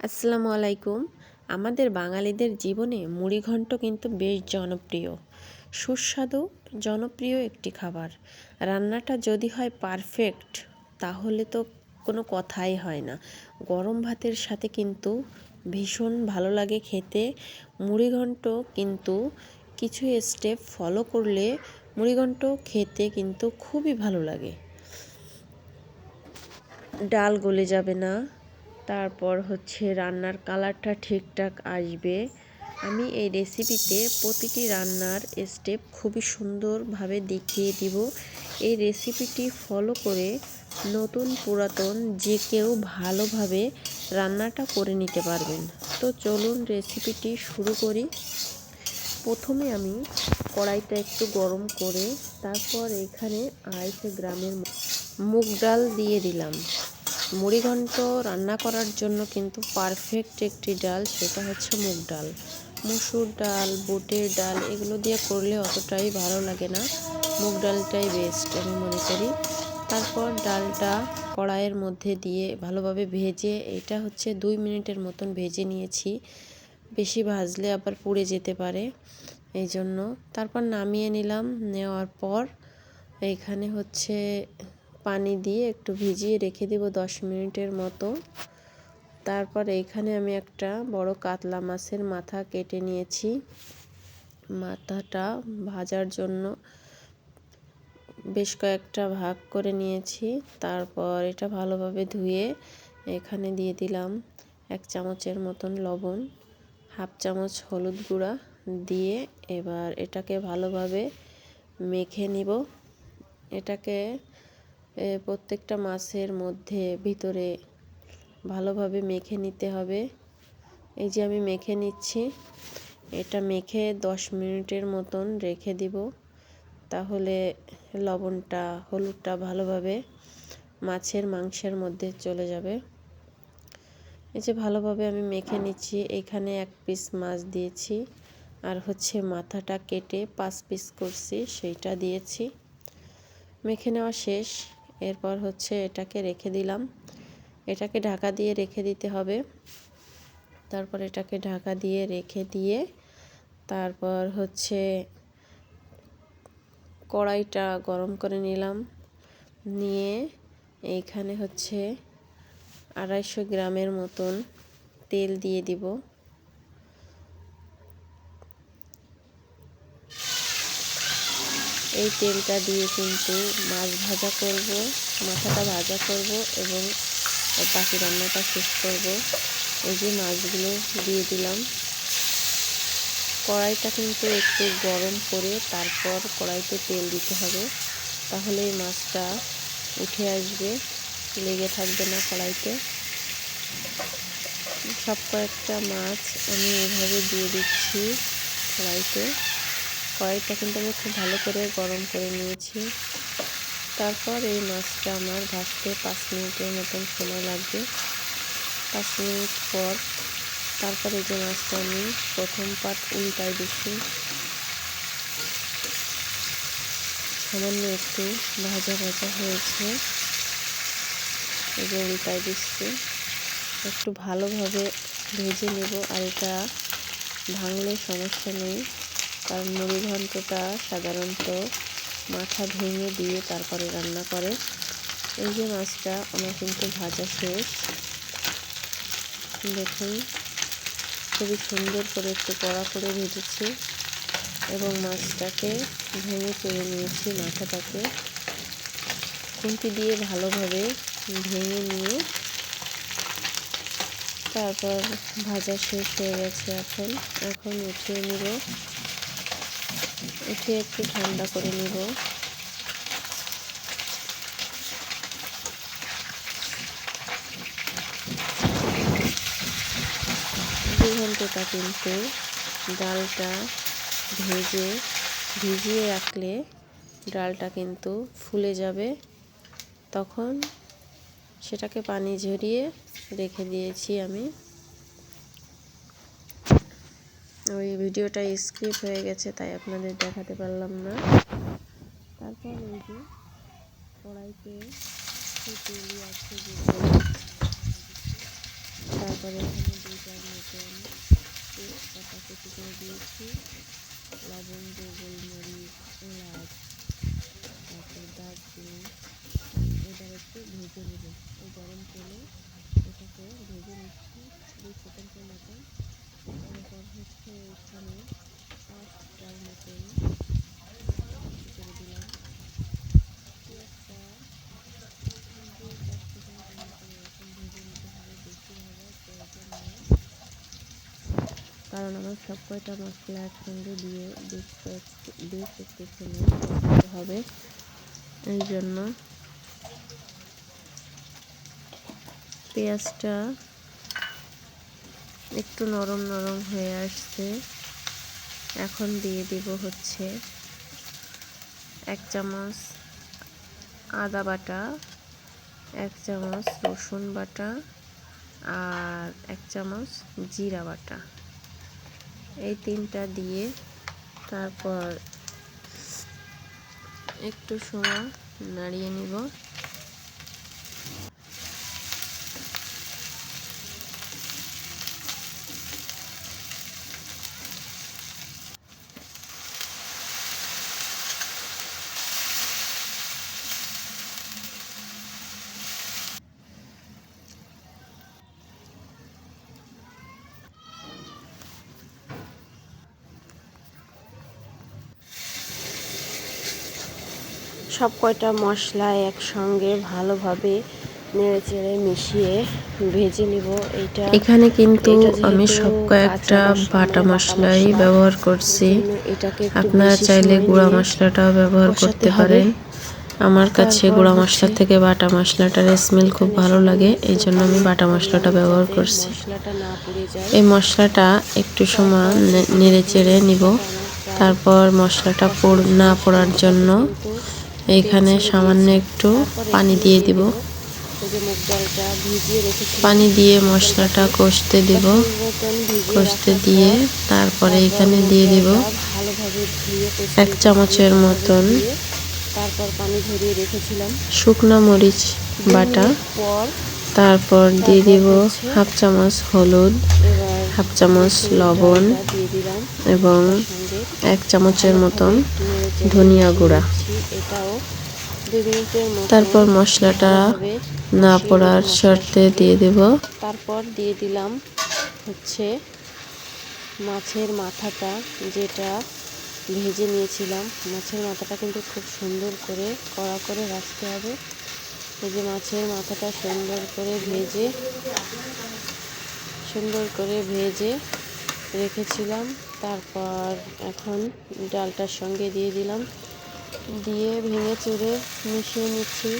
আসসালামু আলাইকুম। আমাদের বাঙালিদের জীবনে মুড়িঘণ্ট কিন্তু বেশ জনপ্রিয়। সুস্বাদু, জনপ্রিয় একটি খাবার। রান্নাটা যদি হয় পারফেক্ট তাহলে তো কোনো কথাই হয় না। গরম ভাতের সাথে কিন্তু ভীষণ ভালো লাগে খেতে। মুড়িঘণ্ট কিন্তু কিছু স্টেপ ফলো করলে মুড়িঘণ্ট খেতে কিন্তু খুবই ভালো লাগে। ডাল গলে যাবে না। তারপর হচ্ছে রান্নার কালারটা ঠিকঠাক আসবে। আমি এই রেসিপিতে প্রতিটি রান্নার স্টেপ খুবই সুন্দরভাবে দেখিয়ে দিব। এই রেসিপিটি ফলো করে নতুন পুরাতন যে কেউ ভালোভাবে রান্নাটা করে নিতে পারবেন। তো চলুন রেসিপিটি শুরু করি। প্রথমে আমি কড়াইটা একটু গরম করে তারপর এখানে আড়াইশো গ্রামের মুগ ডাল দিয়ে দিলাম। মুড়িঘণ্ট রান্না করার জন্য কিন্তু পারফেক্ট একটি ডাল, সেটা হচ্ছে মুগ ডাল। মুসুর ডাল, বুটের ডাল, এগুলো দিয়ে করলে অতটাই ভালো লাগে না। মুগ ডালটাই বেস্ট আমি মনে করি। তারপর ডালটা কড়াইয়ের মধ্যে দিয়ে ভালোভাবে ভেজে, এটা হচ্ছে দুই মিনিটের মতন ভেজে নিয়েছি। বেশি ভাজলে আবার পুড়ে যেতে পারে এই জন্য তারপর নামিয়ে নিলাম, নেওয়ার পর এইখানে হচ্ছে পানি দিয়ে একটু ভিজিয়ে রেখে দেব দশ মিনিটের মতো। তারপর এইখানে আমি একটা বড় কাতলা মাছের মাথা কেটে নিয়েছি। মাথাটা ভাজার জন্য বেশ কয়েকটা ভাগ করে নিয়েছি। তারপর এটা ভালোভাবে ধুয়ে এখানে দিয়ে দিলাম এক চামচের মতন লবণ, হাফ চামচ হলুদ গুঁড়া দিয়ে এবার এটাকে ভালোভাবে মেখে নিব। এটাকে প্রত্যেকটা মাছের মধ্যে ভিতরে ভালোভাবে মেখে নিতে হবে। এই যে আমি মেখে নিচ্ছি, এটা মেখে দশ মিনিটের মতন রেখে দিব। তাহলে লবণটা, হলুদটা ভালোভাবে মাছের মাংসের মধ্যে চলে যাবে। এই যে ভালোভাবে আমি মেখে নিচ্ছি, এখানে এক পিস মাছ দিয়েছি। আর হচ্ছে মাথাটা কেটে পাঁচ পিস করছি, সেইটা দিয়েছি। মেখে নেওয়া শেষ। এরপর হচ্ছে এটাকে রেখে দিলাম। এটাকে ঢাকা দিয়ে রেখে দিতে হবে। তারপর এটাকে ঢাকা দিয়ে রেখে দিয়ে তারপর হচ্ছে কড়াইটা গরম করে নিলাম। নিয়ে এইখানে হচ্ছে আড়াইশো গ্রামের মতন তেল দিয়ে দিব। এই তেলটা দিয়ে কিন্তু মাছ ভাজা করব, মাথাটা ভাজা করব এবং বাকি রান্নাটা শেষ করব। এই যে মাছগুলো দিয়ে দিলাম। কড়াইটা কিন্তু একটু গরম করে তারপর কড়াইতে তেল দিতে হবে, তাহলে এই মাছটা উঠে আসবে, লেগে থাকবে না কড়াইতে। সব কয়েকটা মাছ আমি এভাবে দিয়ে দিচ্ছি কড়াইতে। কড়াইটা কিন্তু আমি খুব ভালো করে গরম করে নিয়েছি। তারপর এই মাছটা আমার ভাজতে পাঁচ মিনিটের মতন সময় লাগবে। পাঁচ মিনিট পর তারপর এই যে মাছটা আমি প্রথম পাট উল্টাই দিচ্ছি। সামান্য একটু ভাজা ভাজা হয়েছে। এই যে উল্টাই দিচ্ছি। একটু ভালোভাবে ভেজে নেব আর এটা ভাঙলে সমস্যা নেই। কারণ মুড়ি ঘন্টটা সাধারণত মাথা ভেঙে দিয়ে তারপরে রান্না করে। এই যে মাছটা, আমার কিন্তু ভাজা শেষ। দেখুন, খুবই সুন্দর করে একটু কড়া করে ভেজেছি এবং মাছটাকে ভেঙে তুলে নিয়েছি মাথাটাকে। খুন্তি দিয়ে ভালোভাবে ভেঙে নিয়ে তারপর ভাজা শেষ হয়ে গেছে এখন। এখন উঠিয়ে নিব। উঠে একটু ঠান্ডা করে নিব। দু ঘন্টাটা কিন্তু ডালটা ভেজে, ভিজিয়ে রাখলে ডালটা কিন্তু ফুলে যাবে। তখন সেটাকে পানি ঝরিয়ে রেখে দিয়েছি আমি। ওই ভিডিওটা স্কিপ হয়ে গেছে, তাই আপনাদের দেখাতে পারলাম না। তারপর এই যে কড়াইতে আছে তারপরে এখানে দুইটার মতন তেজপাতা কুচি করে দিয়েছি, লবণ গোলমরিচ কারণ আমার সব কয়টা মশলা একসঙ্গে দিয়ে বেশ একটু সময় হবে। এই জন্য পেঁয়াজটা একটু নরম নরম হয়ে আসছে। এখন দিয়ে দিব হচ্ছে এক চামচ আদা বাটা, এক চামচ রসুন বাটা আর এক চামচ জিরা বাটা। এই তিনটা দিয়ে তারপর একটু সময় নাড়িয়ে নিব। সব কয়টা মশলা একসঙ্গে ভালোভাবে নেড়ে চেড়ে মিশিয়ে ভেজে নিব। এইটা এখানে কিন্তু আমি সব কয়েকটা বাটা মশলাই ব্যবহার করছি। আপনারা চাইলে গুঁড়া মশলাটাও ব্যবহার করতে। পারেন। আমার কাছে গুঁড়া মশলার থেকে বাটা মশলাটার স্মেল খুব ভালো লাগে এই জন্য আমি বাটা মশলাটা ব্যবহার করছি। এই মশলাটা একটু সময় নেড়ে চেড়ে নিব। তারপর মশলাটা না পোড়ার জন্য এইখানে সামান্য একটু পানি দিয়ে দিব। পানি দিয়ে মশলাটা কষতে দিব। কষতে দিয়ে তারপরে এখানে দিয়ে দিব এক চামচের মতন তারপর শুকনো মরিচ বাটা। তারপর দিয়ে দিব হাফ চামচ হলুদ, হাফ চামচ লবণ এবং এক চামচের মতন ধনিয়া গুঁড়া। তারপর মশলাটা না পড়ার শর্তে দিয়ে দেব। তারপর দিয়ে দিলাম হচ্ছে মাছের মাথাটা, যেটা ভেজে নিয়েছিলাম। মাছের মাথাটা কিন্তু খুব সুন্দর করে কড়া করে রাখতে হবে। এই যে মাছের মাথাটা সুন্দর করে ভেজে, সুন্দর করে ভেজে রেখেছিলাম। তারপর এখন ডালটার সঙ্গে দিয়ে দিলাম। দিয়ে ভেঙে চুরে মিশিয়ে নিচ্ছি।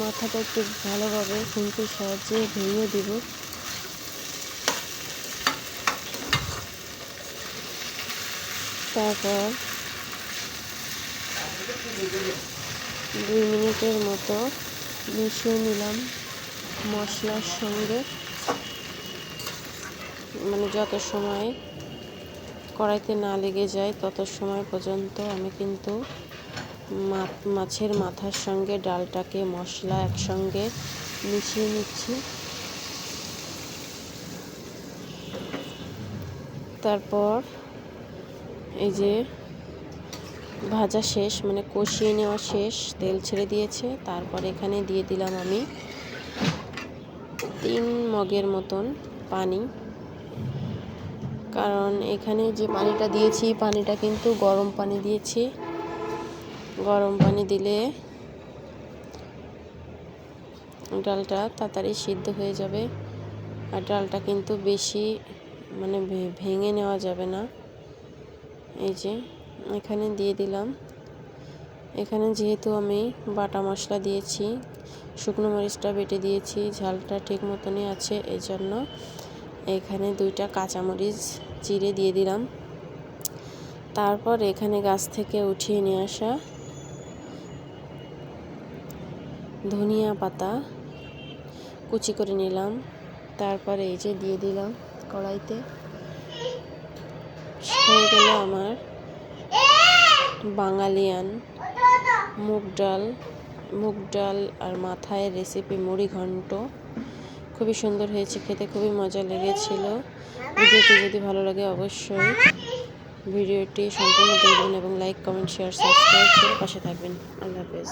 মাথাটা একটু ভালোভাবে খুন্তির সাহায্যে ভেঙে দিব। তারপর দুই মিনিটের মতো মিশিয়ে নিলাম মশলার সঙ্গে। মানে যত সময় কড়াইতে না লেগে যায় তত সময় পর্যন্ত আমি কিন্তু মাছের মাথার সঙ্গে ডালটাকে মশলা একসঙ্গে মিশিয়ে নিচ্ছি। তারপর এই যে ভাজা শেষ মানে কষিয়ে নেওয়া শেষ, তেল ছেড়ে দিয়েছে। তারপর এখানে দিয়ে দিলাম আমি তিন মগের মতন পানি। কারণ এখানে যে পানিটা দিয়েছি, পানিটা কিন্তু গরম পানি দিয়েছি। গরম পানি দিলে ডালটা তাড়াতাড়ি সিদ্ধ হয়ে যাবে আর ডালটা কিন্তু বেশি মানে ভেঙে নেওয়া যাবে না। এই যে এখানে দিয়ে দিলাম। এখানে যেহেতু আমি বাটা মশলা দিয়েছি, শুকনো মরিচটা বেটে দিয়েছি, ঝালটা ঠিক মতনই আছে এই জন্য এখানে দুইটা কাঁচামরিচ চিড়ে দিয়ে দিলাম। তারপর এখানে গাছ থেকে উঠিয়ে নিয়ে আসা ধনিয়া পাতা কুচি করে নিলাম। তারপরে এই যে দিয়ে দিলাম কড়াইতে। হয়ে গেল আমার বাঙালিয়ান মুগ ডাল। মুগ ডাল আর মাথায় রেসিপি মুড়ি ঘন্ট খুবই সুন্দর হয়েছে, খেতে খুবই মজা লেগেছিল। ভিডিওটি যদি ভালো লাগে অবশ্যই ভিডিওটি সম্পূর্ণ দেখবেন এবং লাইক কমেন্ট শেয়ার সাবস্ক্রাইব করে পাশে থাকবেন। আল্লাহ হাফেজ।